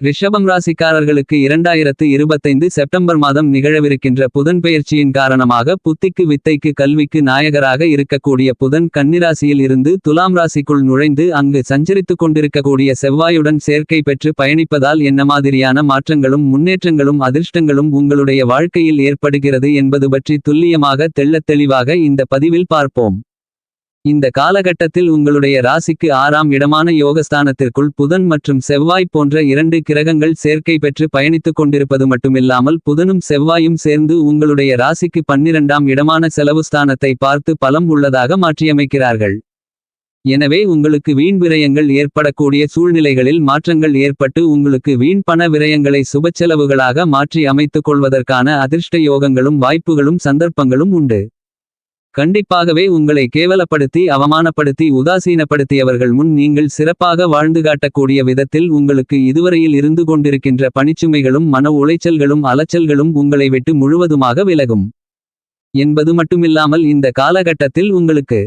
ரிஷபம் ராசிக்காரர்களுக்கு இரண்டாயிரத்து இருபத்தைந்து செப்டம்பர் மாதம் நிகழவிருக்கின்ற புதன் பெயர்ச்சியின் காரணமாக புத்திக்கு வித்தைக்கு கல்விக்கு நாயகராக இருக்கக்கூடிய புதன் கன்னிராசியில் இருந்து துலாம் ராசிக்குள் நுழைந்து அங்கு சஞ்சரித்துக் கொண்டிருக்கக்கூடிய செவ்வாயுடன் சேர்க்கை பெற்று பயணிப்பதால் என்ன மாதிரியான மாற்றங்களும் முன்னேற்றங்களும் அதிர்ஷ்டங்களும் உங்களுடைய வாழ்க்கையில் ஏற்படுகிறது என்பது பற்றி துல்லியமாக தெள்ளத் தெளிவாக இந்த பதிவில் பார்ப்போம். இந்த காலகட்டத்தில் உங்களுடைய ராசிக்கு ஆறாம் இடமான யோகஸ்தானத்திற்குள் புதன் மற்றும் செவ்வாய் போன்ற இரண்டு கிரகங்கள் சேர்க்கை பெற்று பயணித்துக் கொண்டிருப்பது மட்டுமில்லாமல் புதனும் செவ்வாயும் சேர்ந்து உங்களுடைய ராசிக்கு பன்னிரண்டாம் இடமான செலவு ஸ்தானத்தை பார்த்து பலம் உள்ளதாக மாற்றியமைக்கிறார்கள். எனவே உங்களுக்கு வீண் விரயங்கள் ஏற்படக்கூடிய சூழ்நிலைகளில் மாற்றங்கள் ஏற்பட்டு உங்களுக்கு வீண் பண விரயங்களை சுபச்செலவுகளாக மாற்றி அமைத்துக் கொள்வதற்கான அதிர்ஷ்ட யோகங்களும் வாய்ப்புகளும் சந்தர்ப்பங்களும் உண்டு. கண்டிப்பாகவே உங்களை கேவலப்படுத்தி அவமானப்படுத்தி உதாசீனப்படுத்தியவர்கள் முன் நீங்கள் சிறப்பாக வாழ்ந்து காட்டக்கூடிய விதத்தில் உங்களுக்கு இதுவரையில் இருந்து கொண்டிருக்கின்ற பணிச்சுமைகளும் மன உளைச்சல்களும் அலைச்சல்களும் உங்களை விட்டு முழுவதுமாக விலகும். என்பது மட்டுமில்லாமல் இந்த காலகட்டத்தில் உங்களுக்கு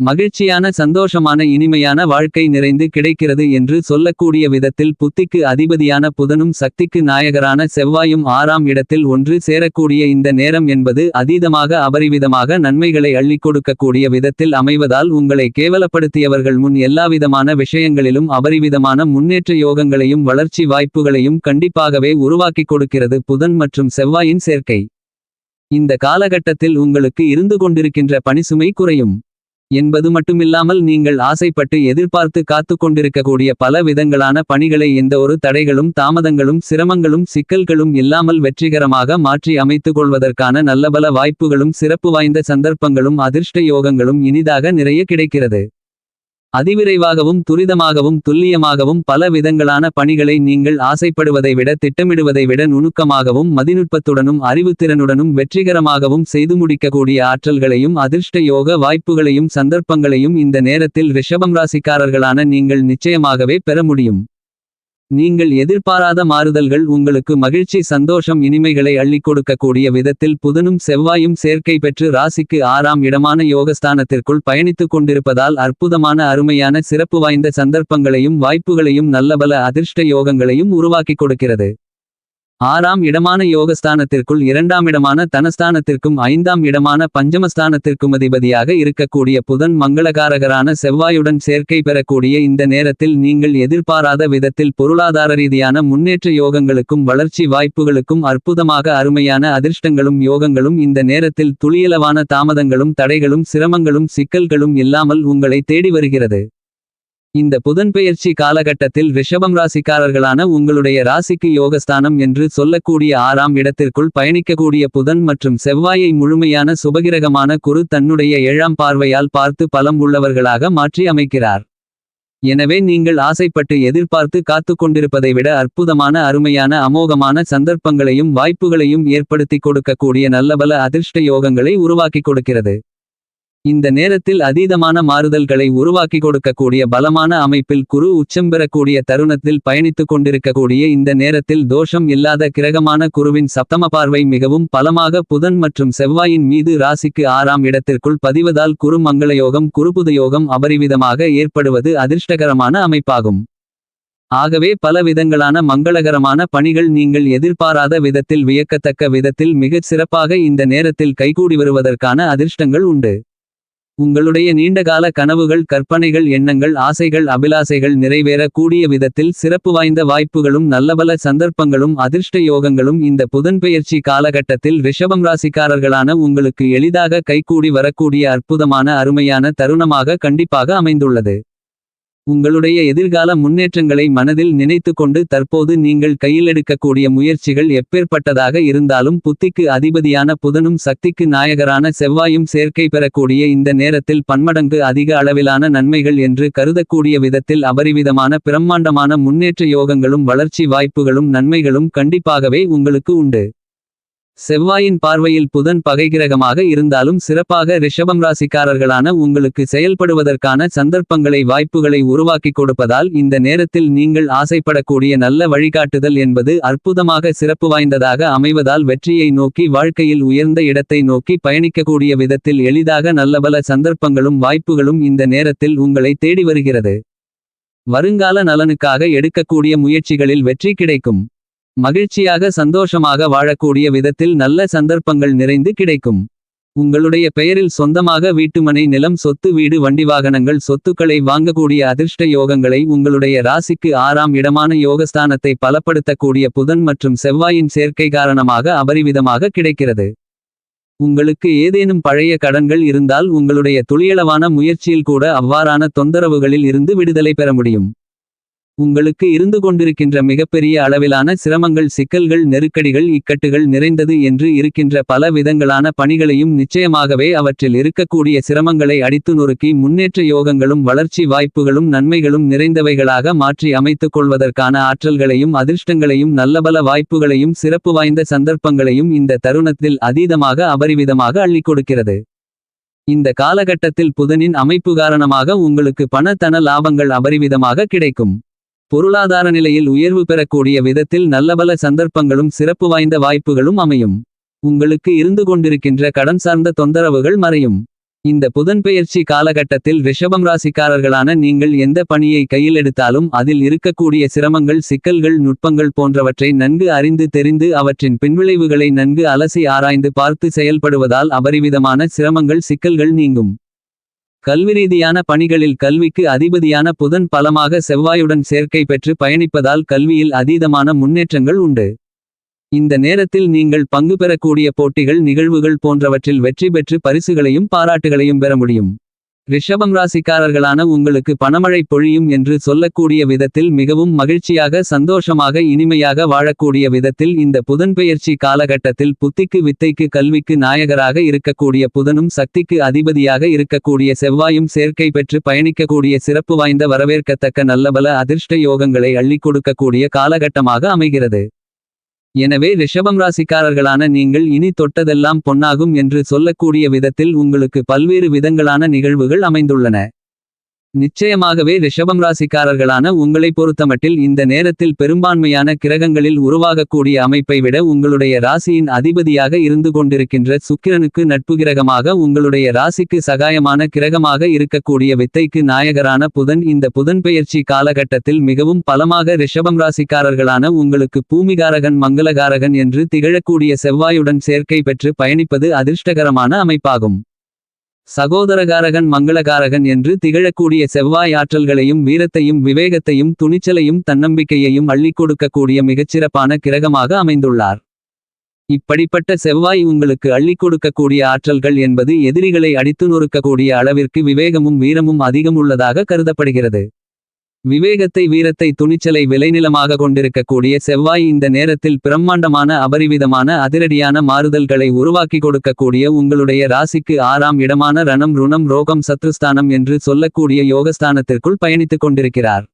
மகிழ்ச்சியான சந்தோஷமான இனிமையான வாழ்க்கை நிறைந்து கிடைக்கிறது என்று சொல்லக்கூடிய விதத்தில் புத்திக்கு அதிபதியான புதனும் சக்திக்கு நாயகரான செவ்வாயும் ஆறாம் இடத்தில் ஒன்று சேரக்கூடிய இந்த நேரம் என்பது அதீதமாக அபரிவிதமாக நன்மைகளை அள்ளிக் கொடுக்கக்கூடிய விதத்தில் அமைவதால் உங்களை கேவலப்படுத்தியவர்கள் முன் எல்லாவிதமான விஷயங்களிலும் அபரிவிதமான முன்னேற்ற யோகங்களையும் வளர்ச்சி வாய்ப்புகளையும் கண்டிப்பாகவே உருவாக்கிக் கொடுக்கிறது புதன் மற்றும் செவ்வாயின் சேர்க்கை. இந்த காலகட்டத்தில் உங்களுக்கு இருந்து கொண்டிருக்கின்ற பணிசுமை குறையும். என்பது மட்டுமில்லாமல் நீங்கள் ஆசைப்பட்டு எதிர்பார்த்து காத்துக் கொண்டிருக்கக்கூடிய பல விதங்களான பணிகளை எந்த ஒரு தடைகளும் தாமதங்களும் சிரமங்களும் சிக்கல்களும் இல்லாமல் வெற்றிகரமாக மாற்றி அமைத்துக் கொள்வதற்கான நல்லபல வாய்ப்புகளும் சிறப்பு வாய்ந்த சந்தர்ப்பங்களும் அதிர்ஷ்ட யோகங்களும் இனிதாக நிறைய கிடைக்கிறது. அதிவிரைவாகவும் துரிதமாகவும் துல்லியமாகவும் பல விதங்களான பணிகளை நீங்கள் ஆசைப்படுவதை விட திட்டமிடுவதை விட நுணுக்கமாகவும் மதிநுட்பத்துடனும் அறிவுத்திறனுடனும் வெற்றிகரமாகவும் செய்து முடிக்கக்கூடிய ஆற்றல்களையும் அதிர்ஷ்ட யோக வாய்ப்புகளையும் சந்தர்ப்பங்களையும் இந்த நேரத்தில் ரிஷபம் ராசிக்காரர்களான நீங்கள் நிச்சயமாகவே பெற முடியும். நீங்கள் எதிர்பாராத மாறுதல்கள் உங்களுக்கு மகிழ்ச்சி சந்தோஷம் இனிமைகளை அள்ளிக் கொடுக்கக்கூடிய விதத்தில் புதனும் செவ்வாயும் சேர்க்கை பெற்று ராசிக்கு ஆறாம் இடமான யோகஸ்தானத்திற்குள் பயணித்துக் கொண்டிருப்பதால் அற்புதமான அருமையான சிறப்பு வாய்ந்த சந்தர்ப்பங்களையும் வாய்ப்புகளையும் நல்லபல அதிர்ஷ்ட யோகங்களையும் உருவாக்கிக் கொடுக்கிறது. ஆறாம் இடமான யோகஸ்தானத்திற்குள் இரண்டாம் இடமான தனஸ்தானத்திற்கும் ஐந்தாம் இடமான பஞ்சமஸ்தானத்திற்கும் அதிபதியாக இருக்கக்கூடிய புதன் மங்களகாரகரான செவ்வாயுடன் சேர்க்கை பெறக்கூடிய இந்த நேரத்தில் நீங்கள் எதிர்பாராத விதத்தில் பொருளாதார ரீதியான முன்னேற்ற யோகங்களுக்கும் வளர்ச்சி வாய்ப்புகளுக்கும் அற்புதமாக அருமையான அதிர்ஷ்டங்களும் யோகங்களும் இந்த நேரத்தில் துளியளவான தாமதங்களும் தடைகளும் சிரமங்களும் சிக்கல்களும் இல்லாமல் உங்களை தேடி வருகிறது. இந்த புதன்பெயர்ச்சி காலகட்டத்தில் ரிஷபம் ராசிக்காரர்களான உங்களுடைய ராசிக்கு யோகஸ்தானம் என்று சொல்லக்கூடிய ஆறாம் இடத்திற்குள் பயணிக்கக்கூடிய புதன் மற்றும் செவ்வாயை முழுமையான சுபகிரகமான குரு தன்னுடைய ஏழாம் பார்வையால் பார்த்து பலம் உள்ளவர்களாக மாற்றி அமைக்கிறார். எனவே நீங்கள் ஆசைப்பட்டு எதிர்பார்த்து காத்துக் கொண்டிருப்பதை விட அற்புதமான அருமையான அமோகமான சந்தர்ப்பங்களையும் வாய்ப்புகளையும் ஏற்படுத்திக் கொடுக்கக்கூடிய நல்லபல அதிர்ஷ்ட யோகங்களை உருவாக்கிக் கொடுக்கிறது. இந்த நேரத்தில் அதீதமான மாறுதல்களை உருவாக்கி கொடுக்கக்கூடிய பலமான அமைப்பில் குரு உச்சம் பெறக்கூடிய தருணத்தில் பயணித்துக் கொண்டிருக்கக்கூடிய இந்த நேரத்தில் தோஷம் இல்லாத கிரகமான குருவின் சப்தம பார்வை மிகவும் பலமாக புதன் மற்றும் செவ்வாயின் மீது ராசிக்கு ஆறாம் இடத்திற்குள் பதிவதால் குரு மங்களயோகம் குருபுதயோகம் அபரிவிதமாக ஏற்படுவது அதிர்ஷ்டகரமான அமைப்பாகும். ஆகவே பல விதங்களான மங்களகரமான பணிகள் நீங்கள் எதிர்பாராத விதத்தில் வியக்கத்தக்க விதத்தில் மிகச் சிறப்பாக இந்த நேரத்தில் கைகூடி வருவதற்கான அதிர்ஷ்டங்கள் உண்டு. உங்களுடைய நீண்டகால கனவுகள் கற்பனைகள் எண்ணங்கள் ஆசைகள் அபிலாசைகள் நிறைவேற கூடிய விதத்தில் சிறப்பு வாய்ந்த வாய்ப்புகளும் நல்லபல சந்தர்ப்பங்களும் அதிர்ஷ்ட யோகங்களும் இந்த புதன்பெயர்ச்சி காலகட்டத்தில் ரிஷபம் ராசிக்காரர்களான உங்களுக்கு எளிதாக கைகூடி வரக்கூடிய அற்புதமான அருமையான தருணமாக கண்டிப்பாக அமைந்துள்ளது. உங்களுடைய எதிர்கால முன்னேற்றங்களை மனதில் நினைத்து கொண்டு தற்போது நீங்கள் கையில் எடுக்கக்கூடிய முயற்சிகள் எப்பேற்பட்டதாக இருந்தாலும் புத்திக்கு அதிபதியான புதனும் சக்திக்கு நாயகரான செவ்வாயும் சேர்க்கை பெறக்கூடிய இந்த நேரத்தில் பன்மடங்கு அதிக அளவிலான நன்மைகள் என்று கருதக்கூடிய விதத்தில் அபரிவிதமான பிரம்மாண்டமான முன்னேற்ற யோகங்களும் வளர்ச்சி வாய்ப்புகளும் நன்மைகளும் கண்டிப்பாகவே உங்களுக்கு உண்டு. செவ்வாயின் பார்வையில் புதன் பகைகிரகமாக இருந்தாலும் சிறப்பாக ரிஷபம் ராசிக்காரர்களான உங்களுக்கு செயல்படுவதற்கான சந்தர்ப்பங்களை வாய்ப்புகளை உருவாக்கிக் கொடுப்பதால் இந்த நேரத்தில் நீங்கள் ஆசைப்படக்கூடிய நல்ல வழிகாட்டுதல் என்பது அற்புதமாக சிறப்பு வாய்ந்ததாக அமைவதால் வெற்றியை நோக்கி வாழ்க்கையில் உயர்ந்த இடத்தை நோக்கி பயணிக்கக்கூடிய விதத்தில் எளிதாக நல்லபல சந்தர்ப்பங்களும் வாய்ப்புகளும் இந்த நேரத்தில் உங்களை தேடி வருகிறது. வருங்கால நலனுக்காக எடுக்கக்கூடிய முயற்சிகளில் வெற்றி கிடைக்கும். மகிழ்ச்சியாக சந்தோஷமாக வாழக்கூடிய விதத்தில் நல்ல சந்தர்ப்பங்கள் நிறைந்து கிடைக்கும். உங்களுடைய பெயரில் சொந்தமாக வீட்டுமனை நிலம் சொத்து வீடு வண்டி வாகனங்கள் சொத்துக்களை வாங்கக்கூடிய அதிர்ஷ்ட யோகங்களை உங்களுடைய ராசிக்கு ஆறாம் இடமான யோகஸ்தானத்தை பலப்படுத்தக்கூடிய புதன் மற்றும் செவ்வாயின் சேர்க்கை காரணமாக அபரிவிதமாக கிடைக்கிறது. உங்களுக்கு ஏதேனும் பழைய கடன்கள் இருந்தால் உங்களுடைய துளியளவான முயற்சியில் கூட அவ்வாறான தொந்தரவுகளில் இருந்து விடுதலை பெற முடியும். உங்களுக்கு இருந்து கொண்டிருக்கின்ற மிகப்பெரிய அளவிலான சிரமங்கள் சிக்கல்கள் நெருக்கடிகள் இக்கட்டுகள் நிறைந்தது என்று இருக்கின்ற பல விதங்களான பணிகளையும் நிச்சயமாகவே அவற்றில் இருக்கக்கூடிய சிரமங்களை அடித்து நொறுக்கி முன்னேற்ற யோகங்களும் வளர்ச்சி வாய்ப்புகளும் நன்மைகளும் நிறைந்தவைகளாக மாற்றி அமைத்துக் கொள்வதற்கான ஆற்றல்களையும் அதிர்ஷ்டங்களையும் நல்லபல வாய்ப்புகளையும் சிறப்பு வாய்ந்த சந்தர்ப்பங்களையும் இந்த தருணத்தில் அதீதமாக அபரிவிதமாக அள்ளிக் கொடுக்கிறது. இந்த காலகட்டத்தில் புதனின் அமைப்பு காரணமாக உங்களுக்கு பண தன லாபங்கள் அபரிவிதமாக கிடைக்கும். பொருளாதார நிலையில் உயர்வு பெறக்கூடிய விதத்தில் நல்லபல சந்தர்ப்பங்களும் சிறப்பு வாய்ந்த வாய்ப்புகளும் அமையும். உங்களுக்கு இருந்து கொண்டிருக்கின்ற கடன் சார்ந்த தொந்தரவுகள் மறையும். இந்த புதன்பெயர்ச்சி காலகட்டத்தில் ரிஷபம் ராசிக்காரர்களான நீங்கள் எந்த பணியை கையில் எடுத்தாலும் அதில் இருக்கக்கூடிய சிரமங்கள் சிக்கல்கள் நுட்பங்கள் போன்றவற்றை நன்கு அறிந்து தெரிந்து அவற்றின் பின்விளைவுகளை நன்கு அலசி ஆராய்ந்து பார்த்து செயல்படுவதால் அபரிவிதமான சிரமங்கள் சிக்கல்கள் நீங்கும். கல்வி ரீதியான பணிகளில் கல்விக்கு அதிபதியான புதன் பலமாக செவ்வாயுடன் சேர்க்கை பெற்று பயணிப்பதால் கல்வியில் அதீதமான முன்னேற்றங்கள் உண்டு. இந்த நேரத்தில் நீங்கள் பங்கு பெறக்கூடிய போட்டிகள் நிகழ்வுகள் போன்றவற்றில் வெற்றி பெற்று பரிசுகளையும் பாராட்டுகளையும் பெற முடியும். ரிஷபம் ராசிக்காரர்களான உங்களுக்கு பணமழை பொழியும் என்று சொல்லக்கூடிய விதத்தில் மிகவும் மகிழ்ச்சியாக சந்தோஷமாக இனிமையாக வாழக்கூடிய விதத்தில் இந்த புதன்பெயர்ச்சி காலகட்டத்தில் புத்திக்கு வித்தைக்கு கல்விக்கு நாயகராக இருக்கக்கூடிய புதனும் சக்திக்கு அதிபதியாக இருக்கக்கூடிய செவ்வாயும் சேர்க்கை பெற்று பயணிக்கக்கூடிய சிறப்பு வாய்ந்த வரவேற்கத்தக்க நல்லபல அதிர்ஷ்ட யோகங்களை அள்ளிக் கொடுக்கக்கூடிய காலகட்டமாக அமைகிறது. எனவே ரிஷபம் ராசிக்காரர்களான நீங்கள் இனி தொட்டதெல்லாம் பொன்னாகும் என்று சொல்லக்கூடிய விதத்தில் உங்களுக்கு பல்வேறு விதங்களான நிகழ்வுகள் அமைந்துள்ளன. நிச்சயமாகவே ரிஷபம் ராசிக்காரர்களான உங்களை பொறுத்தமட்டில் இந்த நேரத்தில் பெரும்பான்மையான கிரகங்களில் உருவாகக்கூடிய அமைப்பை விட உங்களுடைய ராசியின் அதிபதியாக இருந்து கொண்டிருக்கின்ற சுக்கிரனுக்கு நட்பு கிரகமாக உங்களுடைய ராசிக்கு சகாயமான கிரகமாக இருக்கக்கூடிய வித்தைக்கு நாயகரான புதன் இந்த புதன் பெயர்ச்சி காலகட்டத்தில் மிகவும் பலமாக ரிஷபம் ராசிக்காரர்களான உங்களுக்கு பூமிகாரகன் மங்களகாரகன் என்று திகழக்கூடிய செவ்வாயுடன் சேர்க்கை பெற்று பயணிப்பது அதிர்ஷ்டகரமான அமைப்பாகும். சகோதரகாரகன் மங்களகாரகன் என்று திகழக்கூடிய செவ்வாய் ஆற்றல்களையும் வீரத்தையும் விவேகத்தையும் துணிச்சலையும் தன்னம்பிக்கையையும் அள்ளிக் கொடுக்கக்கூடிய மிகச்சிறப்பான கிரகமாக அமைந்துள்ளார். இப்படிப்பட்ட செவ்வாய் உங்களுக்கு அள்ளிக் கொடுக்கக்கூடிய ஆற்றல்கள் என்பது எதிரிகளை அடித்து நொறுக்கக்கூடிய அளவிற்கு விவேகமும் வீரமும் அதிகம் உள்ளதாக கருதப்படுகிறது. விவேகத்தை வீரத்தை துணிச்சலை விளைநிலமாக கொண்டிருக்கக்கூடிய செவ்வாய் இந்த நேரத்தில் பிரம்மாண்டமான அபரிவிதமான அதிரடியான மாறுதல்களை உருவாக்கி கொடுக்கக்கூடிய உங்களுடைய ராசிக்கு ஆறாம் இடமான ரணம் ருணம் ரோகம் சத்ருஸ்தானம் என்று சொல்லக்கூடிய யோகஸ்தானத்திற்குள் பயணித்துக் கொண்டிருக்கிறார்.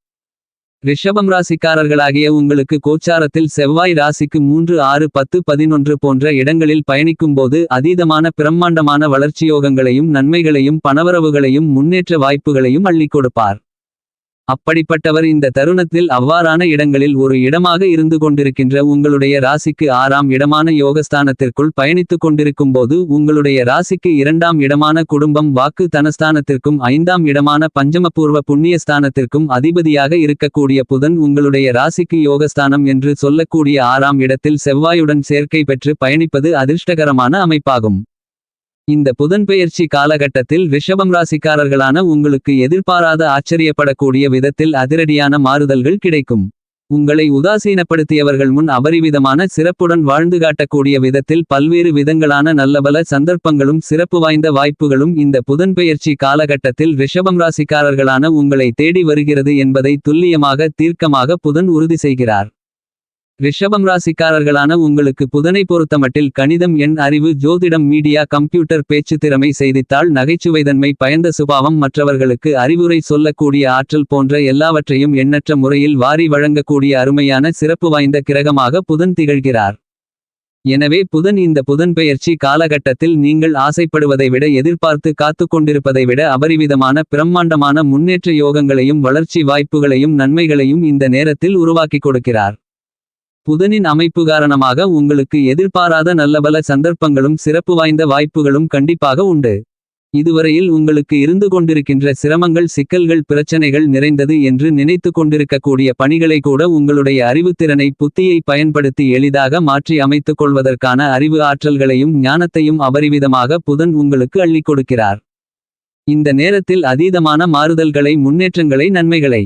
ரிஷபம் ராசிக்காரர்களாகிய உங்களுக்கு கோச்சாரத்தில் செவ்வாய் ராசிக்கு மூன்று ஆறு பத்து பதினொன்று போன்ற இடங்களில் பயணிக்கும்போது அதீதமான பிரம்மாண்டமான வளர்ச்சியோகங்களையும் நன்மைகளையும் பணவரவுகளையும் முன்னேற்ற வாய்ப்புகளையும் அள்ளிக் கொடுப்பார். அப்படிப்பட்டவர் இந்த தருணத்தில் அவ்வாறான இடங்களில் ஒரு இடமாக இருந்து கொண்டிருக்கின்ற உங்களுடைய ராசிக்கு ஆறாம் இடமான யோகஸ்தானத்திற்குள் பயணித்துக் கொண்டிருக்கும் போது உங்களுடைய ராசிக்கு இரண்டாம் இடமான குடும்பம் வாக்கு தனஸ்தானத்திற்கும் ஐந்தாம் இடமான பஞ்சமபூர்வ புண்ணியஸ்தானத்திற்கும் அதிபதியாக இருக்கக்கூடிய புதன் உங்களுடைய ராசிக்கு யோகஸ்தானம் என்று சொல்லக்கூடிய ஆறாம் இடத்தில் செவ்வாயுடன் சேர்க்கை பெற்று பயணிப்பது அதிர்ஷ்டகரமான அமைப்பாகும். இந்த புதன்பெயர்ச்சி காலகட்டத்தில் ரிஷபம் ராசிக்காரர்களான உங்களுக்கு எதிர்பாராத ஆச்சரியப்படக்கூடிய விதத்தில் அதிரடியான மாறுதல்கள் கிடைக்கும். உங்களை உதாசீனப்படுத்தியவர்கள் முன் அபரிவிதமான சிறப்புடன் வாழ்ந்து காட்டக்கூடிய விதத்தில் பல்வேறு விதங்களான நல்லபல சந்தர்ப்பங்களும் சிறப்பு வாய்ந்த வாய்ப்புகளும் இந்த புதன்பெயர்ச்சி காலகட்டத்தில் ரிஷபம் ராசிக்காரர்களான உங்களை தேடி வருகிறது என்பதை துல்லியமாக தீர்க்கமாக புதன் உறுதி செய்கிறார். ரிஷபம் ராசிக்காரர்களான உங்களுக்கு புதனை பொறுத்தமட்டில் கணிதம் எண் அறிவு ஜோதிடம் மீடியா கம்ப்யூட்டர் பேச்சு திறமை செய்தித்தாள் நகைச்சுவைதன்மை பயந்த சுபாவம் மற்றவர்களுக்கு அறிவுரை சொல்லக்கூடிய ஆற்றல் போன்ற எல்லாவற்றையும் எண்ணற்ற முறையில் வாரி வழங்கக்கூடிய அருமையான சிறப்பு வாய்ந்த கிரகமாக புதன் திகழ்கிறார். எனவே புதன் இந்த புதன்பெயர்ச்சி காலகட்டத்தில் நீங்கள் ஆசைப்படுவதை விட எதிர்பார்த்து காத்து கொண்டிருப்பதை விட அபரிவிதமான பிரம்மாண்டமான முன்னேற்ற யோகங்களையும் வளர்ச்சி வாய்ப்புகளையும் நன்மைகளையும் இந்த நேரத்தில் உருவாக்கிக் கொடுக்கிறார். புதனின் அமைப்பு காரணமாக உங்களுக்கு எதிர்பாராத நல்லபல சந்தர்ப்பங்களும் சிறப்பு வாய்ந்த வாய்ப்புகளும் கண்டிப்பாக உண்டு. இதுவரையில் உங்களுக்கு இருந்து கொண்டிருக்கின்ற சிரமங்கள் சிக்கல்கள் பிரச்சனைகள் நிறைந்தது என்று நினைத்து கொண்டிருக்கக்கூடிய பணிகளை கூட உங்களுடைய அறிவுத்திறனை புத்தியை பயன்படுத்தி எளிதாக மாற்றி அமைத்துக் கொள்வதற்கான அறிவு ஆற்றல்களையும் ஞானத்தையும் அபரிவிதமாக புதன் உங்களுக்கு அள்ளிக் கொடுக்கிறார். இந்த நேரத்தில் அதீதமான மாறுதல்களை முன்னேற்றங்களை நன்மைகளை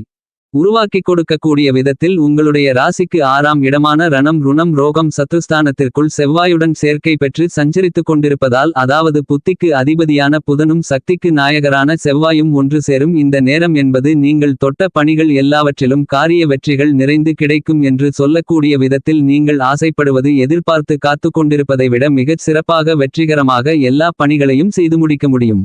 உருவாக்கிக் கொடுக்கக்கூடிய விதத்தில் உங்களுடைய ராசிக்கு ஆறாம் இடமான ரணம் ருணம் ரோகம் சத்துஸ்தானத்திற்குள் செவ்வாயுடன் சேர்க்கை பெற்று சஞ்சரித்துக் கொண்டிருப்பதால் அதாவது புத்திக்கு அதிபதியான புதனும் சக்திக்கு நாயகரான செவ்வாயும் ஒன்று சேரும். இந்த நேரம் என்பது நீங்கள் தொட்ட பணிகள் எல்லாவற்றிலும் காரிய வெற்றிகள் நிறைந்து கிடைக்கும் என்று சொல்லக்கூடிய விதத்தில் நீங்கள் ஆசைப்படுவது எதிர்பார்த்து காத்து கொண்டிருப்பதை விட மிகச் சிறப்பாக வெற்றிகரமாக எல்லா பணிகளையும் செய்து முடிக்க முடியும்.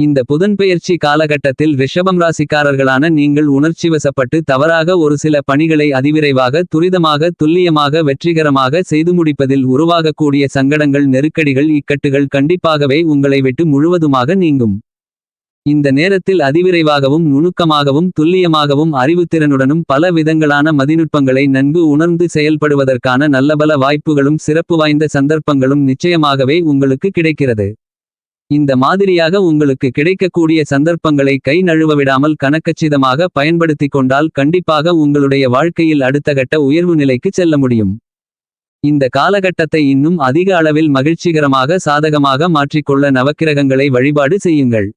இந்த புதன்பெயர்ச்சி காலகட்டத்தில் ரிஷபம் ராசிக்காரர்களான நீங்கள் உணர்ச்சிவசப்பட்டு தவறாக ஒரு சில பணிகளை அதிவிரைவாக துரிதமாக துல்லியமாக வெற்றிகரமாக செய்து முடிப்பதில் உருவாகக்கூடிய சங்கடங்கள் நெருக்கடிகள் இக்கட்டுகள் கண்டிப்பாகவே உங்களை விட்டு முழுவதுமாக நீங்கும். இந்த நேரத்தில் அதிவிரைவாகவும் நுணுக்கமாகவும் துல்லியமாகவும் அறிவுத்திறனுடனும் பல விதங்களான மதிநுட்பங்களை நன்கு உணர்ந்து செயல்படுவதற்கான நல்லபல வாய்ப்புகளும் சிறப்பு வாய்ந்த சந்தர்ப்பங்களும் நிச்சயமாகவே உங்களுக்கு கிடைக்கிறது. இந்த மாதிரியாக உங்களுக்கு கிடைக்கக்கூடிய சந்தர்ப்பங்களை கை நழுவ விடாமல் கணக்கச்சிதமாக பயன்படுத்திக் கொண்டால் கண்டிப்பாக உங்களுடைய வாழ்க்கையில் அடுத்த கட்ட உயர்வு நிலைக்கு செல்ல முடியும். இந்த காலகட்டத்தை இன்னும் அதிக அளவில் மகிழ்ச்சிகரமாக சாதகமாக மாற்றிக்கொள்ள நவக்கிரகங்களை வழிபாடு செய்யுங்கள்.